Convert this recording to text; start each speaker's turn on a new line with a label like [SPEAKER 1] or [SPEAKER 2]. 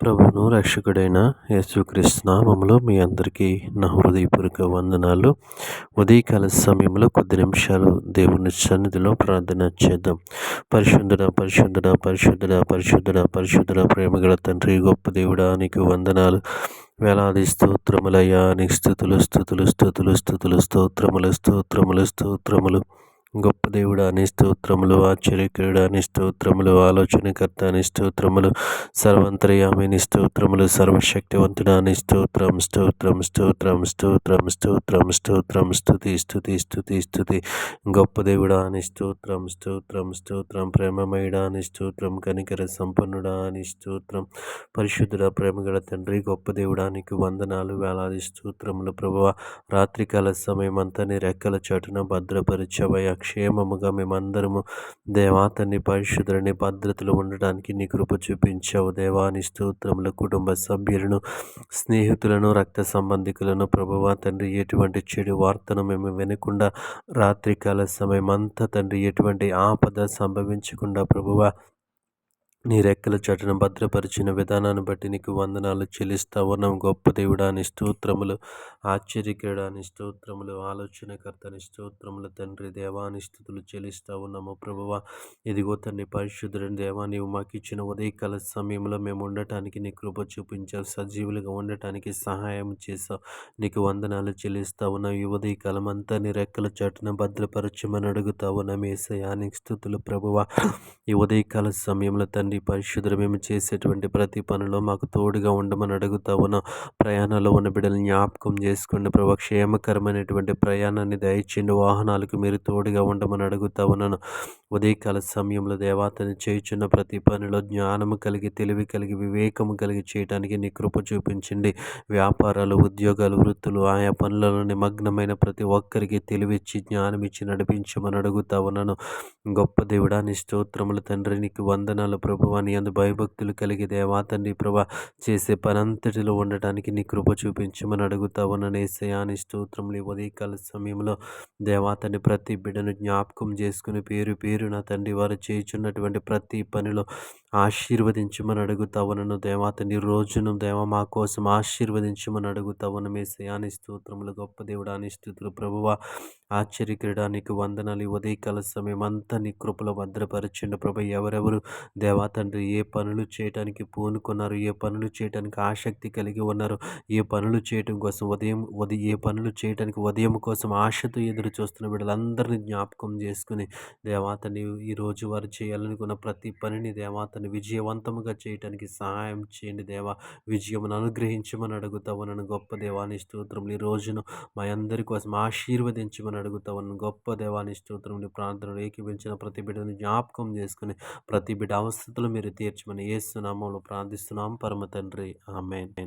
[SPEAKER 1] ప్రభును రక్షకుడైన యేసుక్రీస్తు నామములో మీ అందరికీ నా హృదయపూర్వక వందనాలు. ఉదయకాల సమయంలో కొద్ది నిమిషాలు దేవుని సన్నిధిలో ప్రార్థన చేద్దాం. పరిశుద్ధుడ పరిశుద్ధుడ పరిశుద్ధుడ పరిశుద్ధుడ పరిశుద్ధుడ ప్రేమగల తండ్రి గొప్ప దేవుడా నీకు వందనాలు. వేలాది స్తోత్రములయ్యా నీకు స్థుతులు స్థుతులు స్థుతులు స్థుతులు స్తోత్రములు స్తోత్రములు స్తోత్రములు. గొప్ప దేవుడు అని స్తోత్రములు ఆశ్చర్యకరుడు అని స్తోత్రములు ఆలోచనకర్త అని స్తోత్రములు సర్వంతర్యామిని స్తోత్రములు సర్వశక్తివంతుడు అని స్తోత్రం స్తోత్రం స్తోత్రం స్తోత్రం స్తోత్రం స్తోత్రం స్థుతి స్థుతి స్థుతి స్థుతి గొప్ప దేవుడా అని స్తోత్రం స్తోత్రం స్తోత్రం ప్రేమమయుడా అని స్తోత్రం కనికర సంపన్నుడా అని స్తోత్రం. పరిశుద్ధుడ ప్రేమగల తండ్రి గొప్ప దేవుడానికి వందనాలు వేలాది స్తోత్రములు ప్రభువ. రాత్రికాల సమయం నీ రెక్కల చాటున భద్రపరిచవయ క్షేమముగా మేమందరము దేవాతని పరిశుద్ధులని భద్రతలు ఉండడానికి నీ కృప చూపించావు. దేవాని స్తోత్రములు కుటుంబ సభ్యులను స్నేహితులను రక్త సంబంధికులను ప్రభువ తండ్రి ఎటువంటి చెడు వార్తను మేము వినకుండా రాత్రికాల సమయం అంతా తండ్రి ఎటువంటి ఆపద సంభవించకుండా ప్రభువా నీ రెక్కల చటను భద్రపరిచిన విధానాన్ని బట్టి నీకు వందనాలు చెల్లిస్తావు ఉన్నాం. గొప్ప దేవుడాని స్తోత్రములు ఆశ్చర్యకరాని స్తోత్రములు ఆలోచనకర్తని స్తోత్రములు. తండ్రి దేవాని స్థుతులు చెల్లిస్తావు నమ్మ ప్రభువ ఇదిగో తండ్రి పరిశుద్ధుని దేవా నీవు మాకు ఇచ్చిన ఉదయకాల సమయంలో మేము ఉండటానికి నీ కృప చూపించావు. సజీవులుగా ఉండటానికి సహాయం చేసావు నీకు వందనాలు చెల్లిస్తావు నా ఈ ఉదయకాలం అంతా నీ రెక్కల చటను భద్రపరచమని అడుగుతావు ఉన్నాం. ఏసయానికి స్థుతులు ప్రభువ. ఈ ఉదయకాల సమయంలో తండ్రి పరిశుద్ధులు మేము చేసేటువంటి ప్రతి పనిలో మాకు తోడుగా ఉండమని అడుగుతా ఉన్నాం ప్రయాణంలో ఉన్న బిడ్డలు జ్ఞాపకం చేసుకోండి ప్రభు. క్షేమకరమైనటువంటి ప్రయాణాన్ని దయచేయండి. వాహనాలకు మీరు తోడుగా ఉండమని అడుగుతా ఉన్నాను ఉదయకాల సమయంలో దేవాతని చేయుచున్న ప్రతి పనిలో జ్ఞానము కలిగి తెలివి కలిగి వివేకము కలిగి చేయడానికి నీ కృప చూపించండి. వ్యాపారాలు ఉద్యోగాలు వృత్తులు ఆయా పనులలో నిమగ్నమైన ప్రతి ఒక్కరికి తెలివిచ్చి జ్ఞానం ఇచ్చి నడిపించమని అడుగుతా ఉన్నాను గొప్ప దేవుడాని స్తోత్రములు తండ్రి నీకు వందనాలు ప్రభువాని అందు భయభక్తులు కలిగి దేవా తండ్రి ప్రభా చేసే పనంతటిలో ఉండటానికి నీ కృప చూపించమని అడుగుతా ఉన్నాను. ఏసయాని స్తోత్రములు ఉదయకాల సమయంలో దేవాతని ప్రతి బిడ్డను జ్ఞాపకం చేసుకుని పేరు పేరు నా తండ్రి వారు చేయుచున్నటువంటి ప్రతి పనిలో ఆశీర్వదించమని అడుగుతావనను దేవాతని రోజును దేవ మా కోసం ఆశీర్వదించమని అడుగుతావను. మీ శయాని స్తోత్రములు గొప్ప దేవుడాని స్థుతులు ప్రభువ. ఆశ్చర్యక్రీడానికి వందనాలు ఉదయకాల సమయం అంతా నీ కృపలో భద్రపరచండి ప్రభు. ఎవరెవరు దేవా తండ్రి ఏ పనులు చేయడానికి పూనుకున్నారు ఏ పనులు చేయడానికి ఆసక్తి కలిగి ఉన్నారు ఏ పనులు చేయటం కోసం ఉదయం ఉదయం ఏ పనులు చేయడానికి ఉదయం కోసం ఆశతో ఎదురు చూస్తున్న బిడ్డలందరినీ జ్ఞాపకం చేసుకుని దేవాతని ఈరోజు వారు చేయాలనుకున్న ప్రతి పనిని దేవాత అతన్ని విజయవంతముగా చేయటానికి సహాయం చేయండి దేవా. విజయమును అనుగ్రహించమని అడుగుతావు గొప్ప దేవాని స్తోత్రములు. ఈ రోజును మా అందరి కోసం ఆశీర్వదించమని అడుగుతావని గొప్ప దేవాని స్తోత్రములు. ప్రార్థనలు ఏకీపించిన ప్రతి బిడ్డను జ్ఞాపకం చేసుకుని ప్రతి బిడ్డ అవస్థలు మీరు తీర్చమని ఏసునామంలో ప్రార్థిస్తున్నాం. పరమ తండ్రి. ఆమె